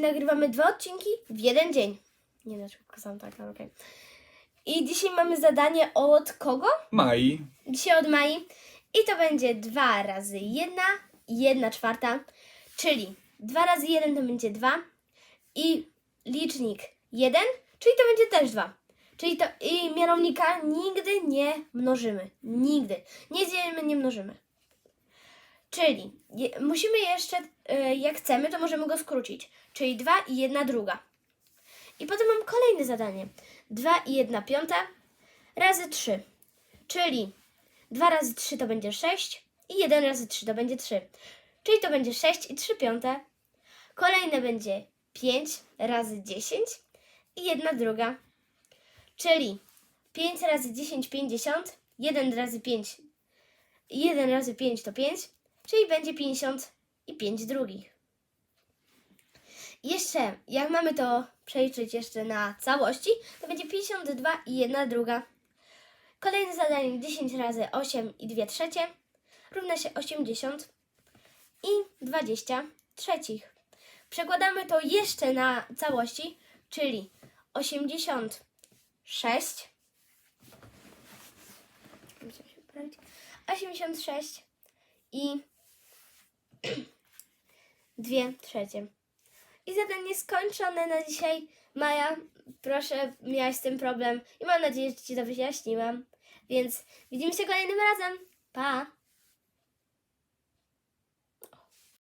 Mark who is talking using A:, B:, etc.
A: nagrywamy dwa odcinki w jeden dzień. Nie szybko sam tak, ale okej. I dzisiaj mamy zadanie od kogo?
B: Mai.
A: Dzisiaj od Mai. I to będzie 2 razy 1 i 1 czwarta. Czyli 2 razy 1 to będzie 2 i licznik 1, czyli to będzie też 2. Czyli to i mianownika nigdy nie mnożymy. Nigdy. Nie dzielimy, nie mnożymy. Czyli je, musimy jeszcze, y, jak chcemy, to możemy go skrócić. Czyli 2 i 1 druga. I potem mam kolejne zadanie. 2 i 1 piąta razy 3. Czyli 2 razy 3 to będzie 6 i 1 razy 3 to będzie 3. Czyli to będzie 6 i 3 piąte. Kolejne będzie 5 razy 10 i 1 druga. Czyli 5 razy 10 50, 1 razy 5 1 razy 5 to 5, czyli będzie 50 i 5 drugich. Jeszcze, jak mamy to przeliczyć jeszcze na całości, to będzie 52 i 1 druga. Kolejne zadanie 10 razy 8 i 2 trzecie równa się 80 i 20 trzecich. Przekładamy to jeszcze na całości, czyli 86 Muszę się poprawić. 86 i 2 trzecie. I zadanie skończone na dzisiaj. Maja, proszę, miałaś z tym problem i mam nadzieję, że Ci to wyjaśniłam. Więc widzimy się kolejnym razem. Pa!